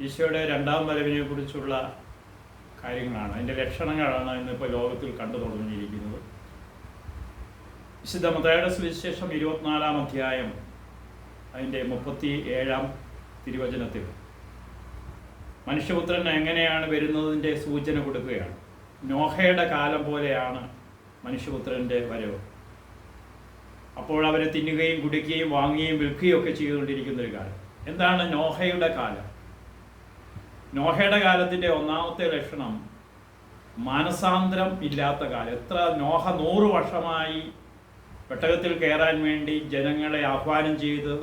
ഈശോയുടെ രണ്ടാം വരവിനെ കുറിച്ചുള്ള കാര്യങ്ങളാണ്. അതിന്റെ ലക്ഷണങ്ങളാണ് ഇന്നിപ്പോൾ ലോകത്തിൽ കണ്ടു തുടങ്ങിയിരിക്കുന്നത്. വിശുദ്ധ മതയുടെ സുവിശേഷം ഇരുപത്തിനാലാം അധ്യായം അതിന്റെ മുപ്പത്തി ഏഴാം തിരുവചനത്തിൽ. മനുഷ്യപുത്രൻ എങ്ങനെയാണ് വരുന്നതിന്റെ സൂചന കൊടുക്കുകയാണ്. നോഹയുടെ കാലം പോലെയാണ് മനുഷ്യപുത്രന്റെ വരവ്. അപ്പോൾ അവരെ തിന്നുകയും കുടിക്കുകയും വാങ്ങുകയും വിൽക്കുകയും ഒക്കെ ചെയ്തുകൊണ്ടിരിക്കുന്ന ഒരു കാലം. എന്താണ് നോഹയുടെ കാലം? നോഹയുടെ കാലത്തിന്റെ ഒന്നാമത്തെ ലക്ഷണം മാനസാന്തരം ഇല്ലാത്ത കാലം. എത്ര നോഹ നൂറ് വർഷമായി പെട്ടകത്തിൽ കയറാൻ വേണ്ടി ജനങ്ങളെ ആഹ്വാനം ചെയ്ത്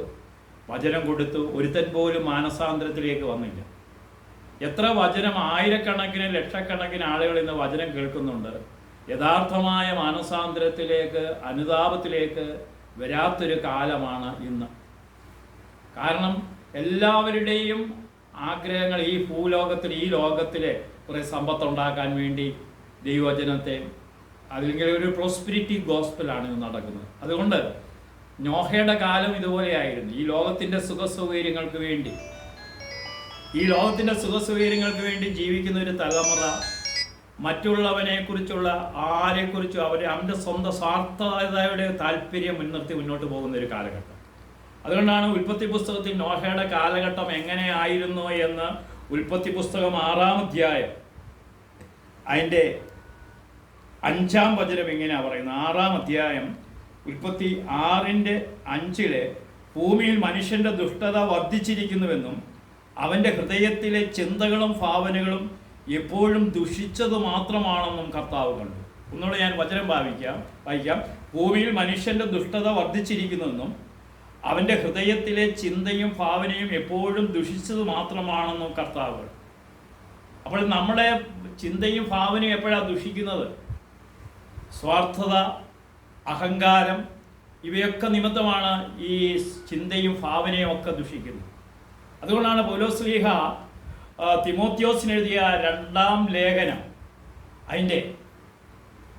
വചനം കൊടുത്തു ഒരുത്തൻ പോലും മാനസാന്തരത്തിലേക്ക് വന്നില്ല. എത്ര വചനം ആയിരക്കണക്കിന് ലക്ഷക്കണക്കിന് ആളുകൾ ഇന്ന് വചനം കേൾക്കുന്നുണ്ട്. യഥാർത്ഥമായ മാനസാന്തരത്തിലേക്ക് അനുതാപത്തിലേക്ക് വരാത്തൊരു കാലമാണ് ഇന്ന്. കാരണം എല്ലാവരുടെയും ആഗ്രഹങ്ങൾ ഈ ഭൂലോകത്തിൽ ഈ ലോകത്തിലെ കുറേ സമ്പത്തുണ്ടാക്കാൻ വേണ്ടി ദൈവചനത്തെ അല്ലെങ്കിൽ ഒരു പ്രോസ്പിരിറ്റി ഗോസ്പലാണ് ഇന്ന് നടക്കുന്നത്. അതുകൊണ്ട് നോഹയുടെ കാലം ഇതുപോലെയായിരുന്നു. ഈ ലോകത്തിന്റെ സുഖസൗകര്യങ്ങൾക്ക് വേണ്ടി ഈ ലോകത്തിന്റെ സുഖസൗകര്യങ്ങൾക്ക് വേണ്ടി ജീവിക്കുന്ന ഒരു തലമുറ മറ്റുള്ളവനെ കുറിച്ചുള്ള ആരെക്കുറിച്ചും അവരെ അവന്റെ സ്വന്തം സ്വാർത്ഥതയുടെ താല്പര്യം മുൻനിർത്തി മുന്നോട്ട് പോകുന്ന ഒരു കാലഘട്ടം. അതുകൊണ്ടാണ് ഉൽപ്പത്തി പുസ്തകത്തിൽ നോഹയുടെ കാലഘട്ടം എങ്ങനെയായിരുന്നു എന്ന് ഉൽപ്പത്തി പുസ്തകം ആറാം അധ്യായം അതിന്റെ അഞ്ചാം വചനം എങ്ങനെയാ പറയുന്നത്? ആറാം അധ്യായം ഉൽപ്പത്തി ആറിന്റെ അഞ്ചിലെ ഭൂമിയിൽ മനുഷ്യന്റെ ദുഷ്ടത വർദ്ധിച്ചിരിക്കുന്നുവെന്നും അവന്റെ ഹൃദയത്തിലെ ചിന്തകളും ഭാവനകളും എപ്പോഴും ദുഷിച്ചത് മാത്രമാണെന്നും കർത്താവ് കണ്ടു. ഒന്നുകൂടെ ഞാൻ വചനം ഭാവിക്കാം വായിക്കാം. ഭൂമിയിൽ മനുഷ്യന്റെ ദുഷ്ടത വർദ്ധിച്ചിരിക്കുന്നെന്നും അവന്റെ ഹൃദയത്തിലെ ചിന്തയും ഭാവനയും എപ്പോഴും ദുഷിച്ചത് മാത്രമാണെന്നും കർത്താവ് അപ്പോൾ നമ്മുടെ ചിന്തയും ഭാവനയും എപ്പോഴാണ് ദുഷിക്കുന്നത്? സ്വാർത്ഥത അഹങ്കാരം ഇവയൊക്കെ നിമിത്തമാണ് ഈ ചിന്തയും ഭാവനയും ഒക്കെ ദുഷിക്കുന്നത്. അതുകൊണ്ടാണ് പൗലോസ്ലീഹ തിമോത്യോസിന് എഴുതിയ രണ്ടാം ലേഖനം. അതിന്റെ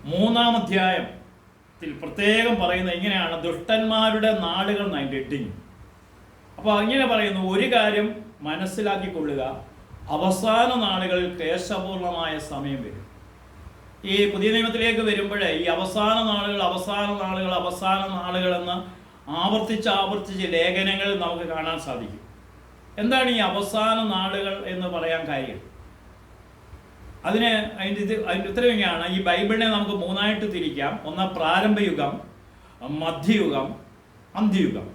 മൂന്നാം അധ്യായത്തിൽ പ്രത്യേകം പറയുന്നത് ഇങ്ങനെയാണ് ദുഷ്ടന്മാരുടെ നാളുകൾ അതിന്റെ എഡിങ് അപ്പോൾ അങ്ങനെ പറയുന്നു ഒരു കാര്യം മനസ്സിലാക്കിക്കൊള്ളുക അവസാന നാളുകളിൽ ക്ലേശപൂർണമായ സമയം വരും. ഈ പുതിയ നിയമത്തിലേക്ക് വരുമ്പോഴേ ഈ അവസാന നാളുകൾ അവസാന നാളുകൾ അവസാന നാളുകൾ എന്ന് ആവർത്തിച്ച് ആവർത്തിച്ച് ലേഖനങ്ങൾ നമുക്ക് കാണാൻ സാധിക്കും. എന്താണ് ഈ അവസാന നാളുകൾ എന്ന് പറയാൻ കാര്യം? അതിന് അതിന്റെ ഇത് അതിന്റെ ഉത്തരം ഇങ്ങനെയാണ്. ഈ ബൈബിളിനെ നമുക്ക് മൂന്നായിട്ട് തിരിക്കാം. ഒന്ന് പ്രാരംഭയുഗം മധ്യയുഗം അന്ത്യയുഗം.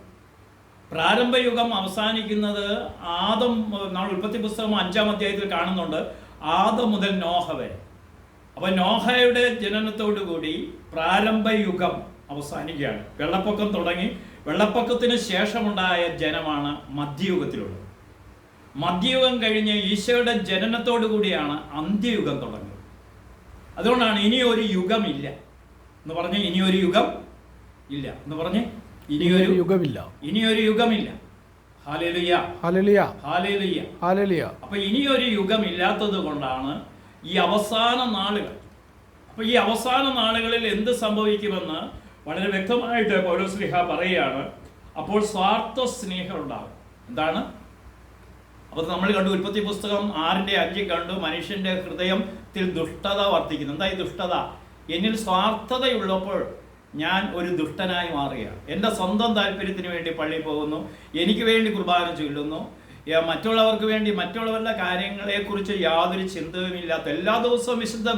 പ്രാരംഭയുഗം അവസാനിക്കുന്നത് ആദം നമ്മൾ ഉൽപ്പത്തി പുസ്തകം അഞ്ചാം അധ്യായത്തിൽ കാണുന്നുണ്ട്. ആദം മുതൽ നോഹ വരെ. അപ്പൊ നോഹയുടെ ജനനത്തോടു കൂടി പ്രാരംഭയുഗം അവസാനിക്കുകയാണ്. വെള്ളപ്പൊക്കം തുടങ്ങി. വെള്ളപ്പൊക്കത്തിന് ശേഷമുണ്ടായ ജനമാണ് മധ്യയുഗത്തിലുള്ളത്. മധ്യയുഗം കഴിഞ്ഞ് ഈശോയുടെ ജനനത്തോടു കൂടിയാണ് അന്ത്യയുഗം തുടങ്ങുന്നത്. അതുകൊണ്ടാണ് ഇനിയൊരു ഒരു യുഗമില്ല എന്ന് പറഞ്ഞ് ഇനിയൊരു ഒരു യുഗം ഇല്ല എന്ന് പറഞ്ഞ് ഇനിയൊരു യുഗമില്ല. ഇനിയൊരു യുഗമില്ല. അപ്പൊ ഇനിയൊരു യുഗം ഇല്ലാത്തത് കൊണ്ടാണ് ഈ അവസാന നാളുകൾ. അപ്പൊ ഈ അവസാന നാളുകളിൽ എന്ത് സംഭവിക്കുമെന്ന് വളരെ വ്യക്തമായിട്ട് പൗരസ്ലിഹ പറയുകയാണ്. അപ്പോൾ സ്വാർത്ഥ സ്നേഹം ഉണ്ടാകും. എന്താണ്? അപ്പോൾ നമ്മൾ കണ്ടു. ഉൽപ്പത്തി പുസ്തകം ആറിന്റെ അഞ്ചിൽ കണ്ടു. മനുഷ്യന്റെ ഹൃദയത്തിൽ ദുഷ്ടത വർദ്ധിക്കുന്നു. എന്താ ഈ ദുഷ്ടത? എന്നിൽ സ്വാർത്ഥതയുള്ളപ്പോൾ ഞാൻ ഒരു ദുഷ്ടനായി മാറുകയാണ്. എന്റെ സ്വന്തം താല്പര്യത്തിന് വേണ്ടി പള്ളി പോകുന്നു. എനിക്ക് വേണ്ടി കുർബാന ചൊല്ലുന്നു. മറ്റുള്ളവർക്ക് വേണ്ടി മറ്റുള്ളവരുടെ കാര്യങ്ങളെക്കുറിച്ച് യാതൊരു ചിന്തയുമില്ലാത്ത എല്ലാ ദിവസവും വിശുദ്ധ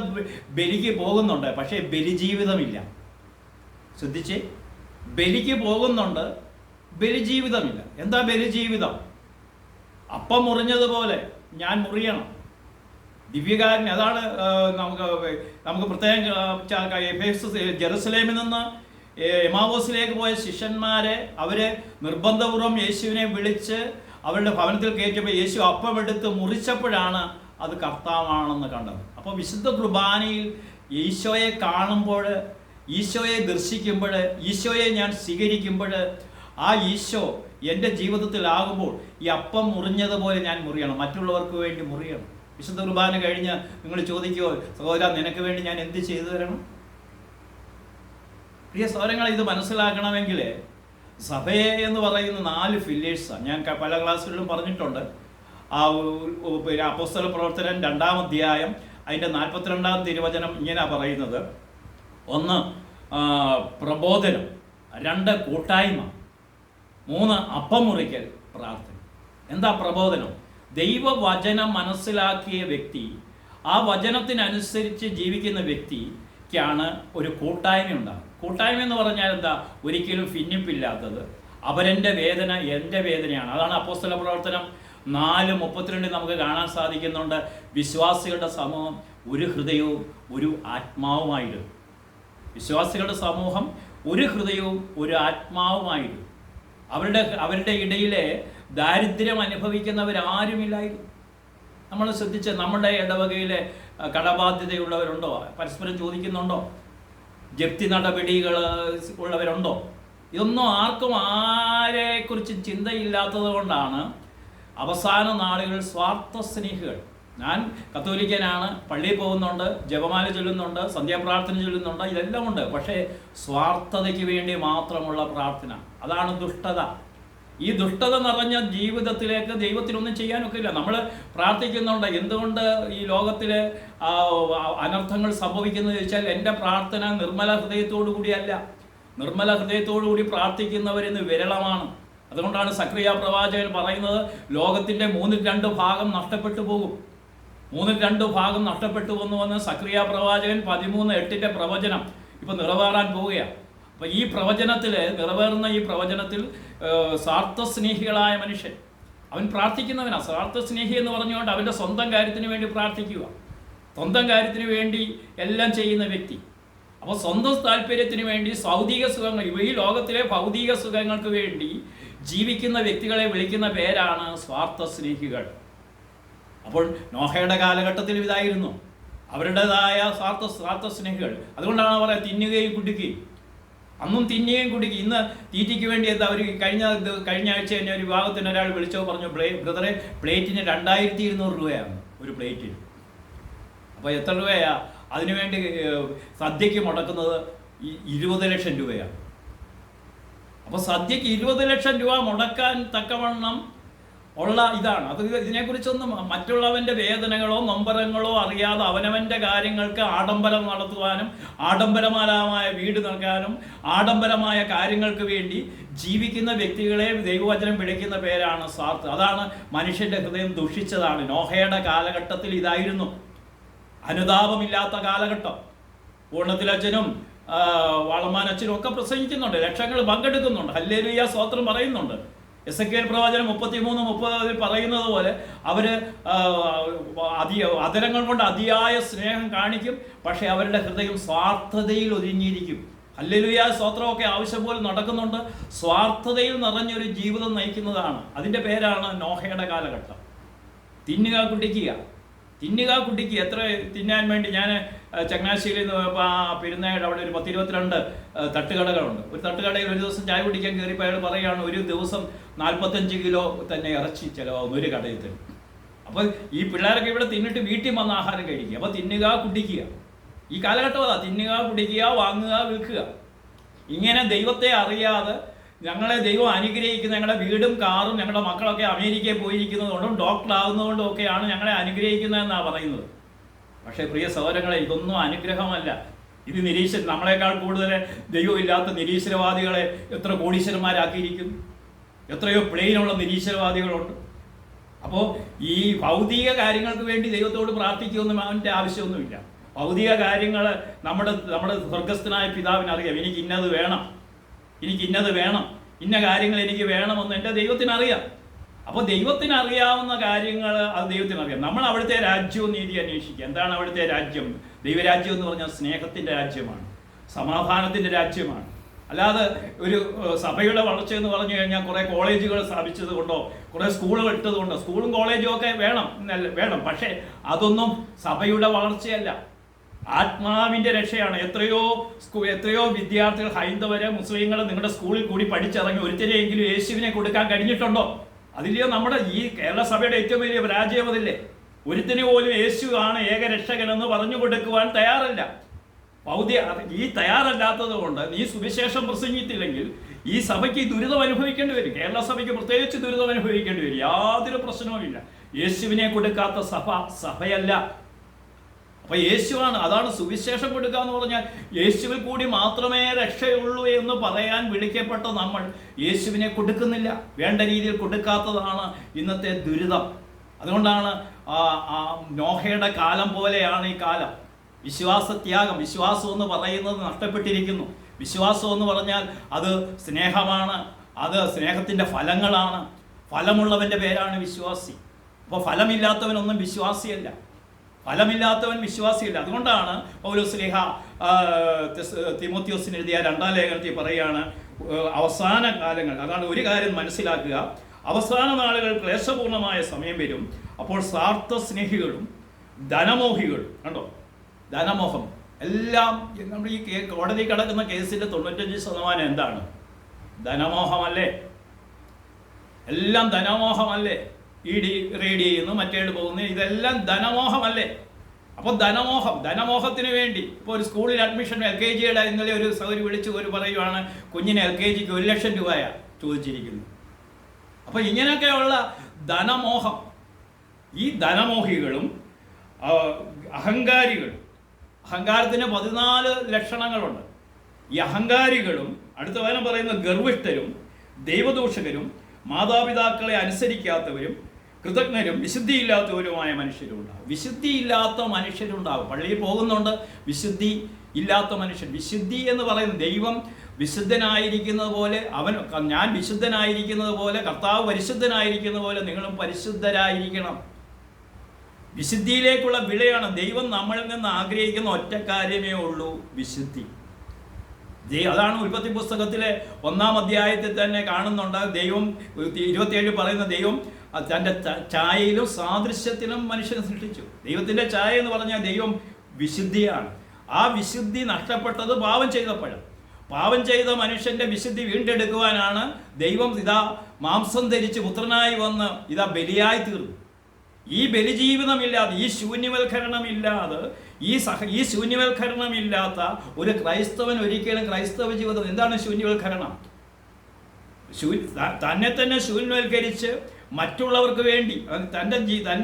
ബലിക്ക് പോകുന്നുണ്ട്. പക്ഷേ ബലിജീവിതമില്ല. ശ്രദ്ധിച്ച്. ബലിക്ക് പോകുന്നുണ്ട്. ബലിജീവിതമില്ല. എന്താ ബലിജീവിതം? അപ്പം മുറിഞ്ഞതുപോലെ ഞാൻ മുറിയണം. ദിവ്യകാരൻ അതാണ് നമുക്ക് നമുക്ക് പ്രത്യേകം ജെറുസലേമിൽ നിന്ന് എമാവോസിലേക്ക് പോയ ശിഷ്യന്മാരെ അവർ നിർബന്ധപൂർവം യേശുവിനെ വിളിച്ച് അവരുടെ ഭവനത്തിൽ കയറ്റിയപ്പോൾ യേശു അപ്പം എടുത്ത് മുറിച്ചപ്പോഴാണ് അത് കർത്താവാണെന്ന് കണ്ടത്. അപ്പോൾ വിശുദ്ധ കുർബാനയിൽ ഈശോയെ കാണുമ്പോൾ ഈശോയെ ദർശിക്കുമ്പോൾ ഈശോയെ ഞാൻ സ്വീകരിക്കുമ്പോൾ ആ ഈശോ എന്റെ ജീവിതത്തിലാകുമ്പോൾ ഈ അപ്പം മുറിഞ്ഞതുപോലെ ഞാൻ മുറിയണം. മറ്റുള്ളവർക്ക് വേണ്ടി മുറിയണം. വിശുദ്ധ കുർബാന കഴിഞ്ഞ് നിങ്ങൾ ചോദിക്കുമോ സഹോദര നിനക്ക് വേണ്ടി ഞാൻ എന്ത് ചെയ്തു തരണം? പ്രിയ സഹോദരങ്ങൾ ഇത് മനസ്സിലാക്കണമെങ്കിൽ സഭയെ എന്ന് പറയുന്ന നാല് ഫില്ലേഴ്സാണ്. ഞാൻ പല ക്ലാസ്സുകളിലും പറഞ്ഞിട്ടുണ്ട്. ആ പിന്നെ അപ്പോസ്തല പ്രവർത്തനം രണ്ടാം അധ്യായം അതിന്റെ നാൽപ്പത്തിരണ്ടാം തിരുവചനം ഇങ്ങനെയാണ് പറയുന്നത്. ഒന്ന് പ്രബോധനം. രണ്ട് കൂട്ടായ്മ. മൂന്ന് അപ്പം മുറിക്കൽ പ്രാർത്ഥന. എന്താ പ്രബോധനം? ദൈവവചനം മനസ്സിലാക്കിയ വ്യക്തി ആ വചനത്തിനനുസരിച്ച് ജീവിക്കുന്ന വ്യക്തിക്കാണ് ഒരു കൂട്ടായ്മ ഉണ്ടാകും കൂട്ടായ്മ എന്ന് പറഞ്ഞാൽ എന്താ? ഒരിക്കലും ഭിന്നിപ്പില്ലാത്തത്. അവരെന്റെ വേദന എന്റെ വേദനയാണ്. അതാണ് അപ്പോസ്തല പ്രവർത്തനം നാല് മുപ്പത്തിരണ്ടിൽ നമുക്ക് കാണാൻ സാധിക്കുന്നുണ്ട്. വിശ്വാസികളുടെ സമൂഹം ഒരു ഹൃദയവും ഒരു ആത്മാവുമായിരുന്നു. വിശ്വാസികളുടെ സമൂഹം ഒരു ഹൃദയവും ഒരു ആത്മാവുമായിരുന്നു. അവരുടെ അവരുടെ ഇടയിലെ ദാരിദ്ര്യം അനുഭവിക്കുന്നവരാരുമില്ലായിരുന്നു. നമ്മൾ ശ്രദ്ധിച്ച് നമ്മുടെ ഇടവകയിലെ കടബാധ്യതയുള്ളവരുണ്ടോ? പരസ്പരം ചോദിക്കുന്നുണ്ടോ? ജപ്തി നടപടികൾ ഉള്ളവരുണ്ടോ? ഇതൊന്നും ആർക്കും ആരെക്കുറിച്ച് ചിന്തയില്ലാത്തത് കൊണ്ടാണ് അവസാന നാളുകൾ സ്വാർത്ഥ സ്നേഹികൾ ഞാൻ കത്തോലിക്കനാണ് പള്ളിയിൽ പോകുന്നുണ്ട് ജപമാല ചൊല്ലുന്നുണ്ട് സന്ധ്യാപ്രാർത്ഥന ചൊല്ലുന്നുണ്ട് ഇതെല്ലാം ഉണ്ട്. പക്ഷേ സ്വാർത്ഥതയ്ക്ക് വേണ്ടി മാത്രമുള്ള പ്രാർത്ഥന. അതാണ് ദുഷ്ടത. ഈ ദുഷ്ടത നിറഞ്ഞ ജീവിതത്തിലേക്ക് ദൈവത്തിനൊന്നും ചെയ്യാനൊക്കെ ഇല്ല നമ്മൾ പ്രാർത്ഥിക്കുന്നുണ്ട് എന്തുകൊണ്ട് ഈ ലോകത്തിൽ അനർത്ഥങ്ങൾ സംഭവിക്കുന്നത്? ചോദിച്ചാൽ എന്റെ പ്രാർത്ഥന നിർമ്മല ഹൃദയത്തോടു കൂടിയല്ല നിർമ്മല ഹൃദയത്തോടു കൂടി പ്രാർത്ഥിക്കുന്നവരിന്ന് വിരളമാണ്. അതുകൊണ്ടാണ് സക്രിയ പ്രവാചകൻ പറയുന്നത് ലോകത്തിന്റെ മൂന്നിൽ രണ്ട് ഭാഗം നഷ്ടപ്പെട്ടു പോകും. മൂന്നിൽ രണ്ട് ഭാഗം നഷ്ടപ്പെട്ടു വന്നു വന്ന് സക്രിയ പ്രവാചകൻ പതിമൂന്ന് എട്ടിന്റെ പ്രവചനം ഇപ്പൊ നിറവേറാൻ പോവുകയാണ്. അപ്പൊ ഈ പ്രവചനത്തിൽ നിറവേറുന്ന ഈ പ്രവചനത്തിൽ സ്വാർത്ഥസ്നേഹികളായ മനുഷ്യൻ. അവൻ പ്രാർത്ഥിക്കുന്നവനാ. സ്വാർത്ഥസ്നേഹി എന്ന് പറഞ്ഞുകൊണ്ട് അവന്റെ സ്വന്തം കാര്യത്തിന് വേണ്ടി പ്രാർത്ഥിക്കുക. സ്വന്തം കാര്യത്തിന് വേണ്ടി എല്ലാം ചെയ്യുന്ന വ്യക്തി. അപ്പോൾ സ്വന്തം താല്പര്യത്തിന് വേണ്ടി ഭൗതിക സുഖങ്ങൾ ഈ ലോകത്തിലെ ഭൗതിക സുഖങ്ങൾക്ക് വേണ്ടി ജീവിക്കുന്ന വ്യക്തികളെ വിളിക്കുന്ന പേരാണ് സ്വാർത്ഥ സ്നേഹികൾ അപ്പോൾ നോഹയുടെ കാലഘട്ടത്തിൽ ഇതായിരുന്നു. അവരുടേതായ സ്വാർത്ഥ സ്വാർത്ഥ സ്നേഹികൾ അതുകൊണ്ടാണ് അവർ തിന്നുകയും കുടിക്കുകയും. അന്നും തിന്നുകയും കുടിക്കുകയും. ഇന്ന് തീറ്റയ്ക്ക് വേണ്ടി എന്താ അവർ കഴിഞ്ഞ കഴിഞ്ഞ ആഴ്ച തന്നെ ഒരു വിഭാഗത്തിന് ഒരാൾ വിളിച്ചോ പറഞ്ഞു പ്ലേ ബ്രദറെ പ്ലേറ്റിന് രണ്ടായിരത്തി ഇരുന്നൂറ് രൂപയാണ് ഒരു പ്ലേറ്റിന്. അപ്പോൾ എത്ര രൂപയാ? അതിനുവേണ്ടി സദ്യക്ക് മുടക്കുന്നത് ഇരുപത് ലക്ഷം രൂപയാണ്. അപ്പോൾ സദ്യക്ക് ഇരുപത് ലക്ഷം രൂപ മുടക്കാൻ തക്കവണ്ണം ഉള്ള ഇതാണ്. അത് ഇതിനെക്കുറിച്ചൊന്നും മറ്റുള്ളവന്റെ വേദനകളോ നൊമ്പരങ്ങളോ അറിയാതെ അവനവന്റെ കാര്യങ്ങൾക്ക് ആഡംബരം നടത്തുവാനും ആഡംബരമായ വീട് നൽകാനും ആഡംബരമായ കാര്യങ്ങൾക്ക് വേണ്ടി ജീവിക്കുന്ന വ്യക്തികളെ ദൈവവചനം വിളിക്കുന്ന പേരാണ് സ്വാർത്ഥ. അതാണ് മനുഷ്യന്റെ ഹൃദയം ദുഷിച്ചതാണ്. നോഹയുടെ കാലഘട്ടത്തിൽ ഇതായിരുന്നു. അനുതാപമില്ലാത്ത കാലഘട്ടം. പൂർണത്തിലച്ഛനും വളമാനച്ഛനും ഒക്കെ പ്രസംഗിക്കുന്നുണ്ട്. ലക്ഷങ്ങൾ പങ്കെടുക്കുന്നുണ്ട്. ഹല്ലേലൂയ സ്വാത്രം പറയുന്നുണ്ട്. എസ് എ കെ പ്രവാചനം മുപ്പത്തിമൂന്ന് മുപ്പതിൽ പറയുന്നത് പോലെ അവർ ആ, അതി അതരങ്ങൾ കൊണ്ട് അതിയായ സ്നേഹം കാണിക്കും പക്ഷേ അവരുടെ ഹൃദയം സ്വാർത്ഥതയിൽ ഒതുങ്ങിയിരിക്കും. ഹല്ലേലൂയ സ്തോത്രമൊക്കെ ആവശ്യം പോലെ നടക്കുന്നുണ്ട്. സ്വാർത്ഥതയിൽ നിറഞ്ഞൊരു ജീവിതം നയിക്കുന്നതാണ്. അതിന്റെ പേരാണ് നോഹയുടെ കാലഘട്ടം. തിന്നുക കുടിക്കുക തിന്നുക കുട്ടിക്ക് എത്ര തിന്നാൻ വേണ്ടി ഞാൻ ചങ്ങനാശ്ശേരിയിൽ നിന്ന് പോയപ്പോൾ ആ പെരുന്നായിട്ട് അവിടെ ഒരു പത്തിരുപത്തിരണ്ട് തട്ടുകടകളുണ്ട്. ഒരു തട്ടുകടയിൽ ഒരു ദിവസം ചായ കുടിക്കാൻ കയറിയപ്പോൾ അയാൾ പറയുകയാണ് ഒരു ദിവസം നാൽപ്പത്തഞ്ച് കിലോ തന്നെ ഇറച്ചി ചിലവാകുന്നു ഒരു കടയിൽ തന്നെ. അപ്പോൾ ഈ പിള്ളേരൊക്കെ ഇവിടെ തിന്നിട്ട് വീട്ടിൽ വന്ന് ആഹാരം കഴിക്കുക. അപ്പോൾ തിന്നുക കുടിക്കുക ഈ കാലഘട്ടം അതാ തിന്നുക കുടിക്കുക വാങ്ങുക വിൽക്കുക. ഇങ്ങനെ ദൈവത്തെ അറിയാതെ ഞങ്ങളെ ദൈവം അനുഗ്രഹിക്കുന്ന ഞങ്ങളുടെ വീടും കാറും ഞങ്ങളുടെ മക്കളൊക്കെ അമേരിക്കയിൽ പോയിരിക്കുന്നതുകൊണ്ടും ഡോക്ടർ ആകുന്നതുകൊണ്ടും ഒക്കെയാണ് ഞങ്ങളെ അനുഗ്രഹിക്കുന്നതെന്നാണ് പറയുന്നത്. പക്ഷേ പ്രിയ സഹോദരങ്ങളെ ഇതൊന്നും അനുഗ്രഹമല്ല. ഇത് നിരീശ്വര നമ്മളെക്കാൾ കൂടുതൽ ദൈവമില്ലാത്ത നിരീശ്വരവാദികളെ എത്ര കോടീശ്വരന്മാരാക്കിയിരിക്കുന്നു. എത്രയോ പ്ലെയിനുള്ള നിരീശ്വരവാദികളുണ്ട്. അപ്പോൾ ഈ ഭൗതിക കാര്യങ്ങൾക്ക് വേണ്ടി ദൈവത്തോട് പ്രാർത്ഥിക്കുമെന്നും അവന്റെ ആവശ്യമൊന്നുമില്ല. ഭൗതിക കാര്യങ്ങൾ നമ്മുടെ നമ്മുടെ സ്വർഗസ്ഥനായ പിതാവിനറിയാം. എനിക്ക് ഇന്നത് വേണം. എനിക്ക് ഇന്നത് വേണം ഇന്ന കാര്യങ്ങൾ എനിക്ക് വേണമെന്ന് എന്റെ ദൈവത്തിനറിയാം. അപ്പോൾ ദൈവത്തിന് അറിയാവുന്ന കാര്യങ്ങൾ അത് ദൈവത്തിന് അറിയാം നമ്മൾ അവിടുത്തെ രാജ്യവും നീതി അന്വേഷിക്കുക. എന്താണ് അവിടുത്തെ രാജ്യം? ദൈവരാജ്യം എന്ന് പറഞ്ഞാൽ സ്നേഹത്തിന്റെ രാജ്യമാണ് സമാധാനത്തിന്റെ രാജ്യമാണ്. അല്ലാതെ ഒരു സഭയുടെ വളർച്ച എന്ന് പറഞ്ഞു കഴിഞ്ഞാൽ കുറേ കോളേജുകൾ സ്ഥാപിച്ചത് കൊണ്ടോ കുറേ സ്കൂളുകൾ ഇട്ടത് കൊണ്ടോ സ്കൂളും കോളേജും ഒക്കെ വേണം വേണം. പക്ഷേ അതൊന്നും സഭയുടെ വളർച്ചയല്ല. ആത്മാവിന്റെ രക്ഷയാണ്. എത്രയോ എത്രയോ വിദ്യാർത്ഥികൾ ഹൈന്ദവരെ മുസ്ലിങ്ങൾ നിങ്ങളുടെ സ്കൂളിൽ കൂടി പഠിച്ചിറങ്ങി ഒരുത്തരെയെങ്കിലും യേശുവിനെ കൊടുക്കാൻ കഴിഞ്ഞിട്ടുണ്ടോ? അതിലെയോ നമ്മുടെ ഈ കേരള സഭയുടെ ഏറ്റവും വലിയ പരാജയം അതില്ലേ? ഒരുത്തിന് പോലും യേശു ആണ് ഏകരക്ഷകനെന്ന് പറഞ്ഞു കൊടുക്കുവാൻ തയ്യാറല്ല. ഭൗതിക ഈ തയ്യാറല്ലാത്തത് കൊണ്ട് നീ സുവിശേഷം പ്രസംഗിച്ചില്ലെങ്കിൽ ഈ സഭയ്ക്ക് ദുരിതം അനുഭവിക്കേണ്ടി വരും. കേരള സഭയ്ക്ക് പ്രത്യേകിച്ച് ദുരിതം അനുഭവിക്കേണ്ടി വരും. യാതൊരു പ്രശ്നവുമില്ല. യേശുവിനെ കൊടുക്കാത്ത സഭ സഭയല്ല. അപ്പൊ യേശുവാണ് അതാണ് സുവിശേഷം കൊടുക്കുക എന്ന് പറഞ്ഞാൽ യേശുവിൽ കൂടി മാത്രമേ രക്ഷയുള്ളൂ എന്ന് പറയാൻ വിളിക്കപ്പെട്ട നമ്മൾ യേശുവിനെ കൊടുക്കുന്നില്ല. വേണ്ട രീതിയിൽ കൊടുക്കാത്തതാണ് ഇന്നത്തെ ദുരിതം. അതുകൊണ്ടാണ് ആ നോഹയുടെ കാലം പോലെയാണ് ഈ കാലം. വിശ്വാസത്യാഗം വിശ്വാസം എന്ന് പറയുന്നത് നഷ്ടപ്പെട്ടിരിക്കുന്നു. വിശ്വാസം എന്ന് പറഞ്ഞാൽ അത് സ്നേഹമാണ് അത് സ്നേഹത്തിന്റെ ഫലങ്ങളാണ്. ഫലമുള്ളവന്റെ പേരാണ് വിശ്വാസി. അപ്പോൾ ഫലമില്ലാത്തവനൊന്നും വിശ്വാസിയല്ല. ഫലമില്ലാത്തവൻ വിശ്വാസിയല്ല. അതുകൊണ്ടാണ് പൗലോസ്ലിഹ തിമോത്യോസിന് എഴുതിയ രണ്ടാം ലേഖനത്തിൽ പറയുകയാണ് അവസാന കാലങ്ങൾ. അതാണ് ഒരു കാര്യം മനസ്സിലാക്കുക. അവസാന നാളുകൾ ക്ലേശപൂർണമായ സമയം വരും. അപ്പോൾ സ്വാർത്ഥ സ്നേഹികളും ധനമോഹികളും കണ്ടോ? ധനമോഹം. എല്ലാം നമ്മൾ ഈ കോടതി കിടക്കുന്ന കേസിന്റെ തൊണ്ണൂറ്റഞ്ച് ശതമാനം എന്താണ്? ധനമോഹമല്ലേ? എല്ലാം ധനമോഹമല്ലേ? ഇ ഡി റീഡ് ചെയ്യുന്നു മറ്റേട് പോകുന്നു. ഇതെല്ലാം ധനമോഹമല്ലേ? അപ്പോൾ ധനമോഹം ധനമോഹത്തിന് വേണ്ടി. ഇപ്പോൾ ഒരു സ്കൂളിൽ അഡ്മിഷൻ എൽ കെ ജിയുടെ ഇന്നലെ ഒരു സൗകര്യം വിളിച്ച് ഒരു പറയുവാണ് കുഞ്ഞിന് എൽ കെ ജിക്ക് ഒരു ലക്ഷം രൂപയാണ് ചോദിച്ചിരിക്കുന്നു. അപ്പോൾ ഇങ്ങനെയൊക്കെയുള്ള ധനമോഹം ഈ ധനമോഹികളും അഹങ്കാരികളും അഹങ്കാരത്തിന് പതിനാല് ലക്ഷണങ്ങളുണ്ട്. ഈ അഹങ്കാരികളും അടുത്ത വേദന പറയുന്ന ഗർവിഷ്ഠരും ദൈവദൂഷകരും മാതാപിതാക്കളെ അനുസരിക്കാത്തവരും കൃതജ്ഞരും വിശുദ്ധിയില്ലാത്തവരുമായ മനുഷ്യരുണ്ടാകും വിശുദ്ധിയില്ലാത്ത മനുഷ്യരുണ്ടാവും. പള്ളിയിൽ പോകുന്നുണ്ട് വിശുദ്ധി ഇല്ലാത്ത മനുഷ്യൻ. വിശുദ്ധി എന്ന് പറയുന്ന ദൈവം വിശുദ്ധനായിരിക്കുന്നത് പോലെ അവൻ ഞാൻ വിശുദ്ധനായിരിക്കുന്നത് പോലെ കർത്താവ് പരിശുദ്ധനായിരിക്കുന്നത് പോലെ നിങ്ങളും പരിശുദ്ധരായിരിക്കണം. വിശുദ്ധിയിലേക്കുള്ള വിളയാണ് ദൈവം നമ്മളിൽ നിന്ന് ആഗ്രഹിക്കുന്ന ഒറ്റ കാര്യമേ ഉള്ളൂ വിശുദ്ധി. അതാണ് ഉൽപ്പത്തി പുസ്തകത്തിലെ ഒന്നാം അധ്യായത്തിൽ തന്നെ കാണുന്നുണ്ട്. ദൈവം ഇരുപത്തിയേഴ് പറയുന്ന ദൈവം തന്റെ ഛായയിലും സാദൃശ്യത്തിലും മനുഷ്യനെ സൃഷ്ടിച്ചു. ദൈവത്തിന്റെ ഛായ എന്ന് പറഞ്ഞാൽ ദൈവം വിശുദ്ധിയാണ്. ആ വിശുദ്ധി നഷ്ടപ്പെട്ടത് പാവം ചെയ്തപ്പോഴാണ്. പാവം ചെയ്ത മനുഷ്യന്റെ വിശുദ്ധി വീണ്ടെടുക്കുവാനാണ് ദൈവം ഇതാ മാംസം ധരിച്ച് പുത്രനായി വന്ന് ഇതാ ബലിയായി തീർന്നു. ഈ ബലിജീവിതമില്ലാതെ ഈ ശൂന്യവൽക്കരണമില്ലാതെ ഈ സഹ ഈ ശൂന്യവൽക്കരണമില്ലാത്ത ഒരു ക്രൈസ്തവൻ ഒരിക്കലും ക്രൈസ്തവ ജീവിതം എന്താണ് ശൂന്യവൽക്കരണം തന്നെ തന്നെ ശൂന്യവൽക്കരിച്ച് മറ്റുള്ളവർക്ക് വേണ്ടി തന്റെ ജീ തൻ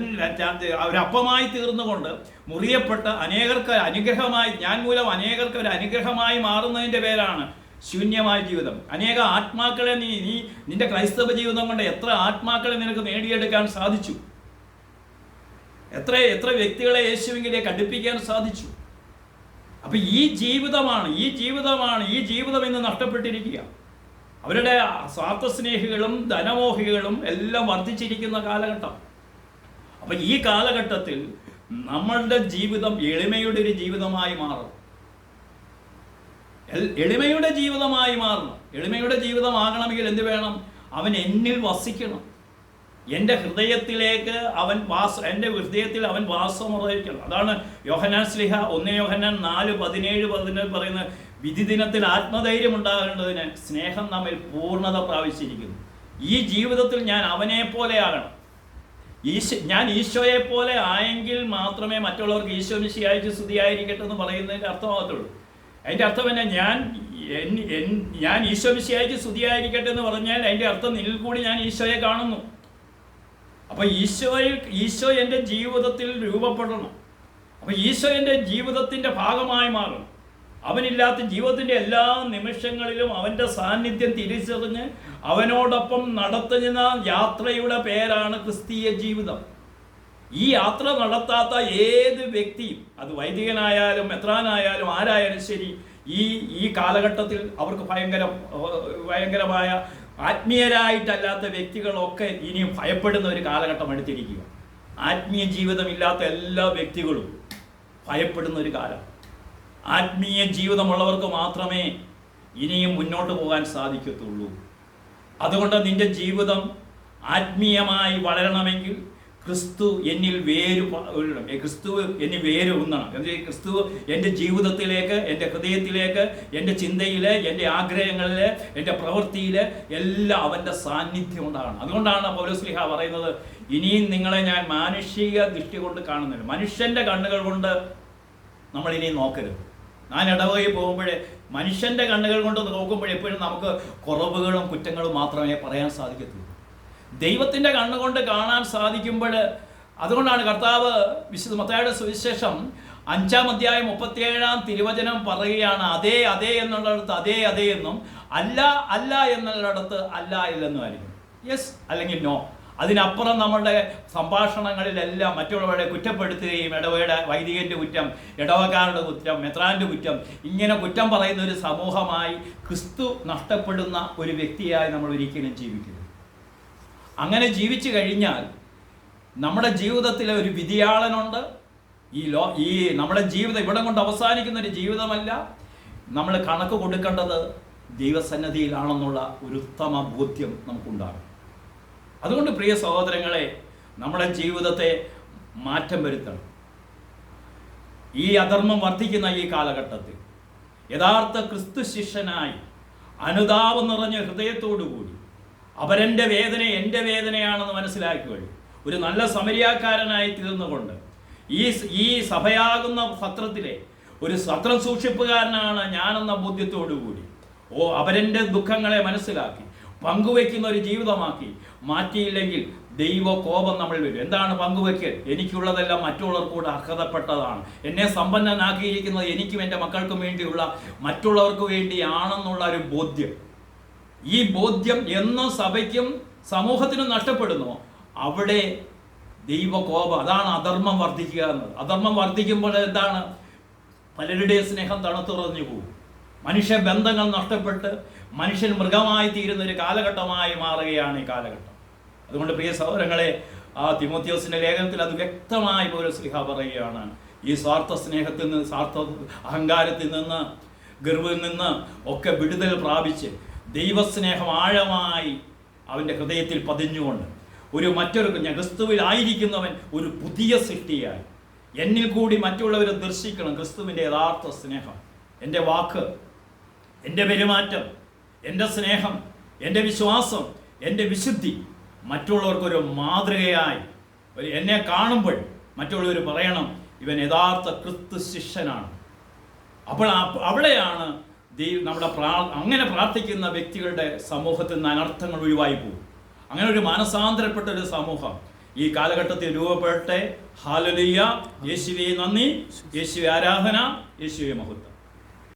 അവരപ്പമായി തീർന്നുകൊണ്ട് മുറിയപ്പെട്ട് അനേകർക്ക് അനുഗ്രഹമായി ഞാൻ മൂലം അനേകർക്ക് ഒരു അനുഗ്രഹമായി മാറുന്നതിന്റെ പേരാണ് ശൂന്യമായ ജീവിതം. അനേക ആത്മാക്കളെ നീ നീ നിന്റെ ക്രൈസ്തവ ജീവിതം കൊണ്ട് എത്ര ആത്മാക്കളെ നിനക്ക് നേടിയെടുക്കാൻ സാധിച്ചു? എത്ര എത്ര വ്യക്തികളെ യേശുവിലേക്ക് അടുപ്പിക്കാൻ സാധിച്ചു? അപ്പൊ ഈ ജീവിതമാണ് ഈ ജീവിതമാണ് ഈ ജീവിതം ഇന്ന് നഷ്ടപ്പെട്ടിരിക്കുക. അവരുടെ സ്വാർത്ഥ സ്നേഹികളും ധനമോഹികളും എല്ലാം വർദ്ധിച്ചിരിക്കുന്ന കാലഘട്ടം. അപ്പൊ ഈ കാലഘട്ടത്തിൽ നമ്മളുടെ ജീവിതം എളിമയുടെ ഒരു ജീവിതമായി മാറും. എളിമയുടെ ജീവിതമായി മാറണം. എളിമയുടെ ജീവിതമാകണമെങ്കിൽ എന്ത് വേണം? അവൻ എന്നിൽ വസിക്കണം. എന്റെ ഹൃദയത്തിലേക്ക് അവൻ വാസ എന്റെ ഹൃദയത്തിൽ അവൻ വാസമുറയിക്കണം. അതാണ് യോഹനാൻ സ്ലിഹ ഒന്ന് യോഹനാൻ നാല് പതിനേഴ് പതിനേഴ് പറയുന്ന വിധി ദിനത്തിൽ ആത്മധൈര്യം ഉണ്ടാകേണ്ടതിന് സ്നേഹം നമ്മിൽ പൂർണത പ്രാപിച്ചിരിക്കുന്നു. ഈ ജീവിതത്തിൽ ഞാൻ അവനെ പോലെ ആകണം. ഞാൻ ഈശോയെ പോലെ ആയെങ്കിൽ മാത്രമേ മറ്റുള്ളവർക്ക് ഈശോ നിശ്ചയായിട്ട് സ്തുതിയായിരിക്കട്ടെ എന്ന് പറയുന്നതിന്റെ അർത്ഥമാകത്തുള്ളൂ. അതിന്റെ അർത്ഥം തന്നെ ഞാൻ ഞാൻ ഈശോ നിശ്ചയായിട്ട് സ്തുതിയായിരിക്കട്ടെ എന്ന് പറഞ്ഞാൽ അതിന്റെ അർത്ഥം നിന്നിൽ കൂടി ഞാൻ ഈശോയെ കാണുന്നു. അപ്പോൾ ഈശോയിൽ ഈശോ എന്റെ ജീവിതത്തിൽ രൂപപ്പെടണം. അപ്പോൾ ഈശോ എന്റെ ജീവിതത്തിന്റെ ഭാഗമായി മാറണം. അവനില്ലാത്ത ജീവിതത്തിന്റെ എല്ലാ നിമിഷങ്ങളിലും അവന്റെ സാന്നിധ്യം തിരിച്ചറിഞ്ഞ് അവനോടൊപ്പം നടത്തുന്ന യാത്രയുടെ പേരാണ് ക്രിസ്തീയ ജീവിതം. ഈ യാത്ര നടത്താത്ത ഏത് വ്യക്തിയും അത് വൈദികനായാലും മെത്രാനായാലും ആരായാലും ശരി ഈ ഈ കാലഘട്ടത്തിൽ അവർക്ക് ഭയങ്കര ഭയങ്കരമായ ആത്മീയരായിട്ടല്ലാത്ത വ്യക്തികളൊക്കെ ഇനിയും ഭയപ്പെടുന്ന ഒരു കാലഘട്ടം എടുത്തിരിക്കുക ആത്മീയ ജീവിതമില്ലാത്ത എല്ലാ വ്യക്തികളും ഭയപ്പെടുന്ന ഒരു കാലം. ആത്മീയ ജീവിതമുള്ളവർക്ക് മാത്രമേ ഇനിയും മുന്നോട്ട് പോകാൻ സാധിക്കത്തുള്ളൂ. അതുകൊണ്ട് നിന്റെ ജീവിതം ആത്മീയമായി വളരണമെങ്കിൽ ക്രിസ്തു എന്നിൽ വേര് ക്രിസ്തു എന്നിൽ വേര് ഉന്നണം. വെച്ചാൽ ക്രിസ്തു എന്റെ ജീവിതത്തിലേക്ക് എന്റെ ഹൃദയത്തിലേക്ക് എന്റെ ചിന്തയിൽ എന്റെ ആഗ്രഹങ്ങളിൽ എന്റെ പ്രവൃത്തിയിൽ എല്ലാം അവന്റെ സാന്നിധ്യം ഉണ്ടാകണം. അതുകൊണ്ടാണ് പൗരസ്ലിഹ പറയുന്നത് ഇനിയും നിങ്ങളെ ഞാൻ മാനുഷിക ദൃഷ്ടി കൊണ്ട് കാണുന്നില്ല. മനുഷ്യന്റെ കണ്ണുകൾ കൊണ്ട് നമ്മൾ ഇനി നോക്കരുത്. ഞാൻ ഇടവകയിൽ പോകുമ്പോഴേ മനുഷ്യന്റെ കണ്ണുകൾ കൊണ്ട് നോക്കുമ്പോൾ എപ്പോഴും നമുക്ക് കുറവുകളും കുറ്റങ്ങളും മാത്രമേ പറയാൻ സാധിക്കത്തുള്ളൂ. ദൈവത്തിന്റെ കണ്ണുകൊണ്ട് കാണാൻ സാധിക്കുമ്പോൾ അതുകൊണ്ടാണ് കർത്താവ് വിശുദ്ധ മത്തായുടെ സുവിശേഷം അഞ്ചാം അധ്യായം മുപ്പത്തിയേഴാം തിരുവചനം പറയുകയാണ് അതേ അതേ എന്നുള്ളിടത്ത് അതേ അതേ എന്നും അല്ല അല്ല എന്നുള്ളിടത്ത് അല്ല ഇല്ലെന്നുമായിരിക്കും യെസ് അല്ലെങ്കിൽ നോ അതിനപ്പുറം നമ്മളുടെ സംഭാഷണങ്ങളിലെല്ലാം മറ്റുള്ളവരെ കുറ്റപ്പെടുത്തുകയും ഇടവയുടെ വൈദികന്റെ കുറ്റം ഇടവക്കാരുടെ കുറ്റം മെത്രാന്റെ കുറ്റം ഇങ്ങനെ കുറ്റം പറയുന്ന ഒരു സമൂഹമായി ക്രിസ്തു നഷ്ടപ്പെടുന്ന ഒരു വ്യക്തിയായി നമ്മൾ ഒരിക്കലും ജീവിക്കരുത്. അങ്ങനെ ജീവിച്ചു കഴിഞ്ഞാൽ നമ്മുടെ ജീവിതത്തിലെ ഒരു വിധിയാളനുണ്ട് ഈ ലോ ഈ നമ്മുടെ ജീവിതം ഇവിടെ കൊണ്ട് അവസാനിക്കുന്ന ഒരു ജീവിതമല്ല. നമ്മൾ കണക്ക് കൊടുക്കേണ്ടത് ദൈവസന്നദ്ധിയിലാണെന്നുള്ള ഒരു ഉത്തമ ബോധ്യം നമുക്കുണ്ടാകും അതുകൊണ്ട് പ്രിയ സഹോദരങ്ങളെ നമ്മുടെ ജീവിതത്തെ മാറ്റം വരുത്തണം. ഈ അധർമ്മം വർദ്ധിക്കുന്ന ഈ കാലഘട്ടത്തിൽ യഥാർത്ഥ ക്രിസ്തു ശിഷ്യനായി അനുതാപം നിറഞ്ഞ ഹൃദയത്തോടുകൂടി അവരെന്റെ വേദന എന്റെ വേദനയാണെന്ന് മനസ്സിലാക്കി കഴിഞ്ഞു ഒരു നല്ല സമരിയാക്കാരനായി തീർന്നുകൊണ്ട് ഈ ഈ സഭയാകുന്ന സത്രത്തിലെ ഒരു സത്രം സൂക്ഷിപ്പുകാരനാണ് ഞാനെന്ന ബോധ്യത്തോടുകൂടി ഓ അവരെന്റെ ദുഃഖങ്ങളെ മനസ്സിലാക്കി പങ്കുവെക്കുന്ന ഒരു ജീവിതമാക്കി മാറ്റിയില്ലെങ്കിൽ ദൈവ കോപം നമ്മൾ വരും. എന്താണ് പങ്കുവയ്ക്കൽ? എനിക്കുള്ളതെല്ലാം മറ്റുള്ളവർക്ക് കൂടെ അർഹതപ്പെട്ടതാണ്. എന്നെ സമ്പന്നനാക്കിയിരിക്കുന്നത് എനിക്കും എന്റെ മക്കൾക്കും വേണ്ടിയുള്ള മറ്റുള്ളവർക്ക് വേണ്ടിയാണെന്നുള്ള ഒരു ബോധ്യം. ഈ ബോധ്യം എന്നും സഭയ്ക്കും സമൂഹത്തിനും നഷ്ടപ്പെടുന്നു. അവിടെ ദൈവകോപം അതാണ് അധർമ്മം വർദ്ധിക്കുക എന്നത്. അധർമ്മം വർദ്ധിക്കുമ്പോൾ എന്താണ്? പലരുടെയും സ്നേഹം തണുത്തുറഞ്ഞു പോകും. മനുഷ്യ ബന്ധങ്ങൾ നഷ്ടപ്പെട്ട് മനുഷ്യൻ മൃഗമായി തീരുന്ന ഒരു കാലഘട്ടമായി മാറുകയാണ് ഈ കാലഘട്ടം. അതുകൊണ്ട് പ്രിയ സഹോദരങ്ങളെ ആ തിമോത്യോസിന്റെ ലേഖനത്തിൽ അത് വ്യക്തമായി പോലെ സ്ലിഹ പറയുകയാണ്. ഈ സ്വാർത്ഥ സ്നേഹത്തിൽ നിന്ന് സ്വാർത്ഥ അഹങ്കാരത്തിൽ നിന്ന് ഗർവിൽ നിന്ന് ഒക്കെ വിടുതൽ പ്രാപിച്ച് ദൈവസ്നേഹം ആഴമായി അവന്റെ ഹൃദയത്തിൽ പതിഞ്ഞുകൊണ്ട് ഒരു മറ്റൊരു ക്രിസ്തുവിലായിരിക്കുന്നവൻ ഒരു പുതിയ സൃഷ്ടിയായി. എന്നിൽ കൂടി മറ്റുള്ളവർ ദർശിക്കണം ക്രിസ്തുവിന്റെ യഥാർത്ഥ സ്നേഹം. എന്റെ വാക്ക് എന്റെ പെരുമാറ്റം എന്റെ സ്നേഹം എന്റെ വിശ്വാസം എന്റെ വിശുദ്ധി മറ്റുള്ളവർക്കൊരു മാതൃകയായി. ഒരു എന്നെ കാണുമ്പോൾ മറ്റുള്ളവർ പറയണം ഇവൻ യഥാർത്ഥ ക്രിസ്തു ശിഷ്യനാണ്. അപ്പോൾ അവിടെയാണ് ദൈവ നമ്മുടെ പ്രാ അങ്ങനെ പ്രാർത്ഥിക്കുന്ന വ്യക്തികളുടെ സമൂഹത്തിൽ നിന്ന് അനർത്ഥങ്ങൾ ഒഴിവായി പോകും. അങ്ങനെ ഒരു മാനസാന്തരപ്പെട്ട ഒരു സമൂഹം. ഈ കാലഘട്ടത്തിൽ രൂപപ്പെട്ടെ ഹാലലിയ യേശുവെ നന്ദി. യേശുവെ ആരാധന. യേശുവെ മഹത്വം.